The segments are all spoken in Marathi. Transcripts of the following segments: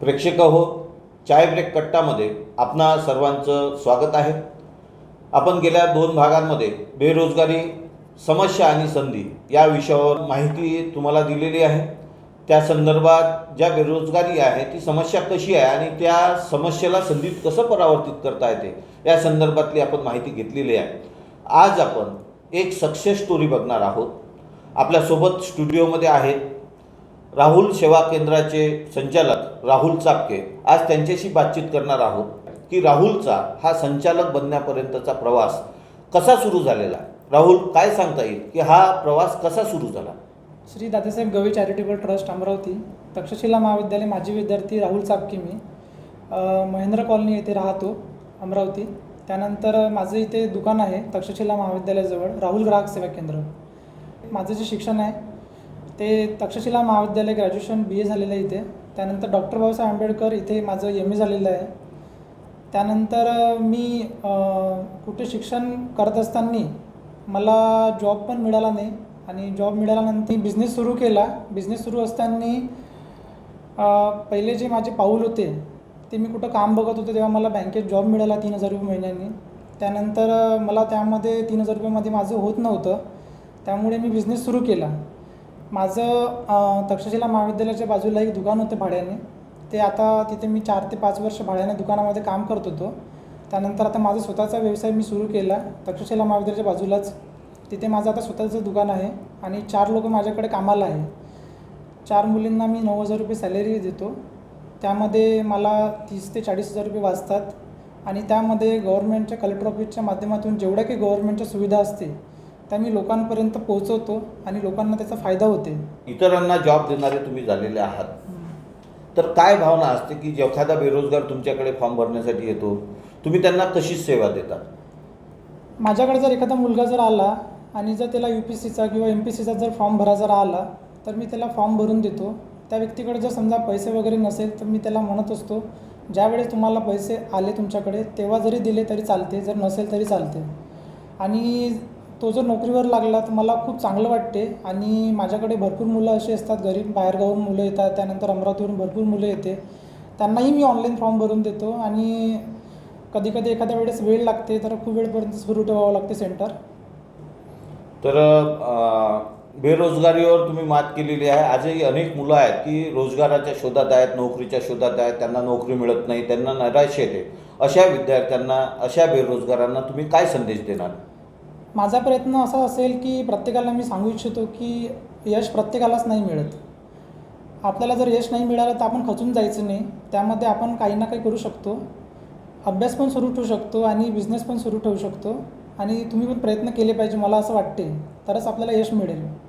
प्रेक्षक हो चाय ब्रेक कट्टामध्ये आपणा सर्वांचं स्वागत आहे. आपण गेल्या दोन भागांमध्ये बेरोजगारी समस्या आणि संधी या विषयावर माहिती तुम्हाला दिलेली आहे. त्या संदर्भात ज्या बेरोजगारी आहे ती समस्या कशी आहे आणि त्या समस्येला संधीत कसं परावर्तित करता येते या संदर्भातली आपण माहिती घेतलेली आहे. आज आपण एक सक्सेस स्टोरी बघणार आहोत. आपल्यासोबत स्टुडिओमध्ये आहेत राहुल सेवा केंद्राचे संचालक राहुल चापके आज त्यांच्याशी बातचीत करणार आहोत की राहुलचा हा संचालक बनण्यापर्यंतचा प्रवास कसा सुरू झालेला? राहुल काय सांगता येईल की हा प्रवास कसा सुरू झाला? Shri Dadasaheb Gavai charitable trust Amravati. Takshashila महाविद्यालय माजी विद्यार्थी राहुल चापके मी. अ, महेंद्र कॉलनी येथे राहतो अमरावती. त्यानंतर माझं इथे दुकान आहे तक्षशिला महाविद्यालयाजवळ राहुल ग्राहक सेवा केंद्र. माझं जे शिक्षण आहे ते तक्षशिला महाविद्यालय ग्रॅज्युएशन बी ए झालेलं आहे इथे. त्यानंतर डॉक्टर बाबासाहेब आंबेडकर इथे माझं एम ए झालेलं आहे. त्यानंतर मी कुठे शिक्षण करत असताना मला जॉब पण मिळाला नाही आणि जॉब मिळाल्यानंतर बिझनेस सुरू केला. बिझनेस सुरू असताना पहिले जे माझे पाऊल होते ते मी कुठं काम बघत होते तेव्हा मला बँकेत जॉब मिळाला तीन हजार रुपये महिन्यानी. त्यानंतर मला त्यामध्ये तीन हजार रुपयामध्ये माझं होत नव्हतं. त्यामुळे मी बिझनेस सुरू केला. माझं तक्षशिला महाविद्यालयाच्या बाजूला एक दुकान होतं भाड्याने. ते आता तिथे मी चार ते पाच वर्ष भाड्याने दुकानामध्ये काम करत होतो. त्यानंतर आता माझा स्वतःचा व्यवसाय मी सुरू केला. तक्षशिला महाविद्यालयाच्या बाजूलाच. तिथे माझं आता स्वतःचं दुकान आहे आणि चार लोक माझ्याकडे कामाला आहे चार मुलींना मी नऊ हजार रुपये सॅलरी देतो. त्यामध्ये मला तीस ते चाळीस हजार रुपये वाचतात. आणि त्यामध्ये गव्हर्नमेंटच्या कलेक्टर ऑफिसच्या माध्यमातून जेवढ्या काही गव्हर्नमेंटच्या सुविधा असते त्या मी लोकांपर्यंत पोहोचवतो आणि लोकांना त्याचा फायदा होते. इतरांना जॉब देणारे तुम्ही झालेले आहात. तर काय भावना असते की एखादा बेरोजगार तुमच्याकडे फॉर्म भरण्यासाठी येतो? तुम्ही त्यांना कशी सेवा देतात माझ्याकडे जर एखादा मुलगा जर आला आणि जर त्याला यू पी सीचा किंवा एम पी सीचा जर फॉर्म भरा जर आला तर मी त्याला फॉर्म भरून देतो. त्या व्यक्तीकडे जर समजा पैसे वगैरे नसेल तर मी त्याला म्हणत असतो ज्यावेळेस तुम्हाला पैसे आले तुमच्याकडे तेव्हा जरी दिले तरी चालते जर नसेल तरी चालते. आणि तो जर नोकरीवर लागला तर मला खूप चांगलं वाटते. आणि माझ्याकडे भरपूर मुलं अशी असतात घरी बाहेरगावून मुलं येतात त्यानंतर अमरावतीवरून भरपूर मुलं येते. त्यांनाही मी ऑनलाईन फॉर्म भरून देतो. आणि कधी कधी एखाद्या वेळेस वेळ लागते तर खूप वेळपर्यंत सुरू ठेवावं लागते सेंटर तर बेरोजगारीवर तुम्ही मात केलेली आहे. आजही अनेक मुलं आहेत की रोजगाराच्या शोधात आहेत नोकरीच्या शोधात आहेत. त्यांना नोकरी मिळत नाही त्यांना नैराश्य येते. अशा विद्यार्थ्यांना अशा बेरोजगारांना तुम्ही काय संदेश देणार? माझा प्रयत्न असा असेल की प्रत्येकाला मी सांगू इच्छितो की यश प्रत्येकालाच नाही मिळत. आपल्याला जर यश नाही मिळालं तर आपण खचून जायचं नाही. त्यामध्ये आपण काही ना काही करू शकतो. अभ्यास पण सुरू ठेवू शकतो आणि बिझनेस पण सुरू ठेवू शकतो. आणि तुम्ही पण प्रयत्न केले पाहिजे मला असं वाटते. तरच आपल्याला यश मिळेल.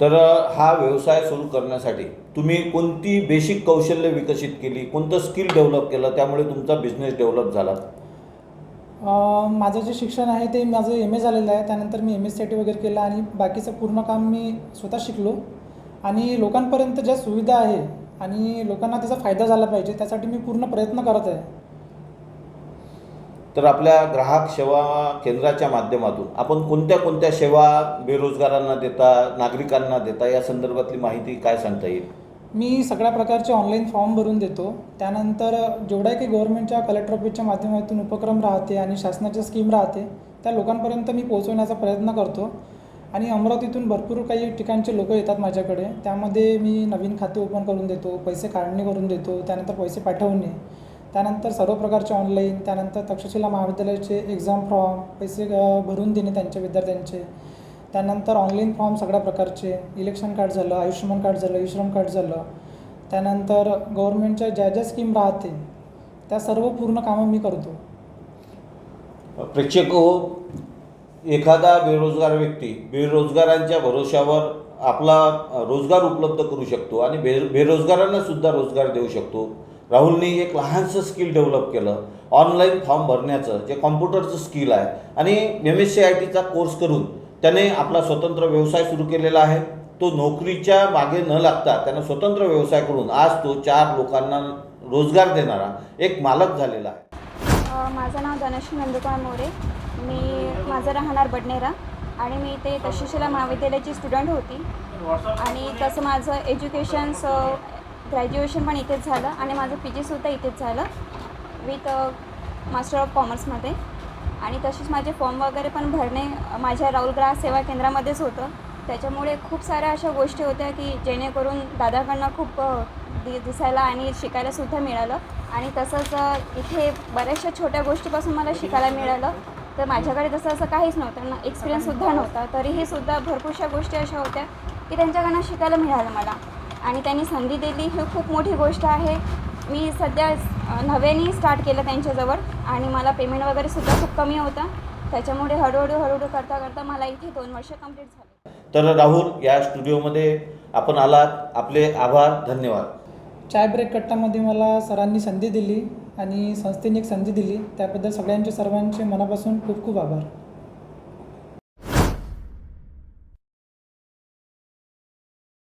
तर हा व्यवसाय सुरू करण्यासाठी तुम्ही कोणती बेसिक कौशल्य विकसित केली? कोणतं स्किल डेव्हलप केलं? त्यामुळे तुमचा बिझनेस डेव्हलप झाला. माझं जे शिक्षण आहे ते माझं एम ए झालेलं आहे. त्यानंतर मी एम एस सी टी वगैरे केलं आणि बाकीचं पूर्ण काम मी स्वतः शिकलो. आणि लोकांपर्यंत ज्या सुविधा आहे आणि लोकांना त्याचा फायदा झाला पाहिजे त्यासाठी मी पूर्ण प्रयत्न करत आहे. तर आपल्या ग्राहक सेवा केंद्राच्या माध्यमातून आपण कोणत्या कोणत्या सेवा बेरोजगारांना देता नागरिकांना देता या संदर्भातली माहिती काय सांगता येईल? मी सगळ्या प्रकारचे ऑनलाईन फॉर्म भरून देतो. त्यानंतर जेवढ्या काही गव्हर्नमेंटच्या कलेक्टर ऑफिसच्या माध्यमातून उपक्रम राहते आणि शासनाच्या स्कीम राहते त्या लोकांपर्यंत मी पोहोचवण्याचा प्रयत्न करतो. आणि अमरावतीतून भरपूर काही ठिकाणचे लोक येतात माझ्याकडे. त्यामध्ये मी नवीन खाते ओपन करून देतो पैसे काढणे करून देतो त्यानंतर पैसे पाठवणे त्यानंतर सर्व प्रकारचे ऑनलाईन त्यानंतर तक्षशिला महाविद्यालयाचे एक्झाम फॉर्म पैसे भरून देणे त्यांच्या विद्यार्थ्यांचे. त्यानंतर ऑनलाईन फॉर्म सगळ्या प्रकारचे इलेक्शन कार्ड झालं आयुष्यमान कार्ड झालं ईश्रम कार्ड झालं. त्यानंतर गव्हर्नमेंटच्या ज्या ज्या स्कीम राहते त्या सर्व पूर्ण कामं मी करतो. प्रेक्षक हो एखादा बेरोजगार व्यक्ती बेरोजगारांच्या भरोश्यावर आपला रोजगार उपलब्ध करू शकतो आणि बे बेरोजगारांना सुद्धा रोजगार देऊ शकतो. राहुलने एक लहानसं स्किल डेव्हलप केलं. ऑनलाईन फॉर्म भरण्याचं जे कॉम्प्युटरचं स्किल आहे. आणि एम एस सी आय टीचा कोर्स करून त्याने आपला स्वतंत्र व्यवसाय सुरू केलेला आहे. तो नोकरीच्या मागे न लागता त्यानं स्वतंत्र व्यवसाय करून आज तो चार लोकांना रोजगार देणारा एक मालक झालेला आहे. माझं नाव धनश्री नंदकुमार मोरे. मी माझं राहणार बडनेरा आणि मी ते तक्षशिला महाविद्यालयाची स्टुडंट होती. आणि तसं माझं एज्युकेशन ग्रॅज्युएशन पण इथेच झालं आणि माझं पी जीसुद्धा इथेच झालं विथ मास्टर ऑफ कॉमर्समध्ये आणि तसेच माझे फॉर्म वगैरे पण भरणे माझ्या राहुल ग्राहक सेवा केंद्रामध्येच होतं. त्याच्यामुळे खूप साऱ्या अशा गोष्टी होत्या की जेणेकरून दादाकडनं खूप दि दिसायला आणि शिकायलासुद्धा मिळालं. आणि तसंच इथे बऱ्याचशा छोट्या गोष्टीपासून मला शिकायला मिळालं. तर माझ्याकडे तसं असं काहीच नव्हतं. ना एक्सपिरियन्ससुद्धा नव्हता. तरीही सुद्धा भरपूरशा गोष्टी अशा होत्या की त्यांच्याकडनं शिकायला मिळालं मला. आणि त्यांनी संधी दिली. ही खूप मोठी गोष्ट आहे. मी सध्या नव्याने स्टार्ट केलं त्यांच्याजवळ आणि मला पेमेंट वगैरे सुद्धा खूप कमी होता. त्याच्यामुळे हळूहळू हळूहळू करता करता मला इथे दोन वर्ष कंप्लीट झाले. तर राहुल या स्टुडिओमध्ये आपण आलात. आपले आभार धन्यवाद. चाय ब्रेक कट्टामध्ये मला सरांनी संधी दिली आणि संस्थेने एक संधी दिली. त्याबद्दल सगळ्यांचे सर्वांचे मनापासून खूप खूप आभार.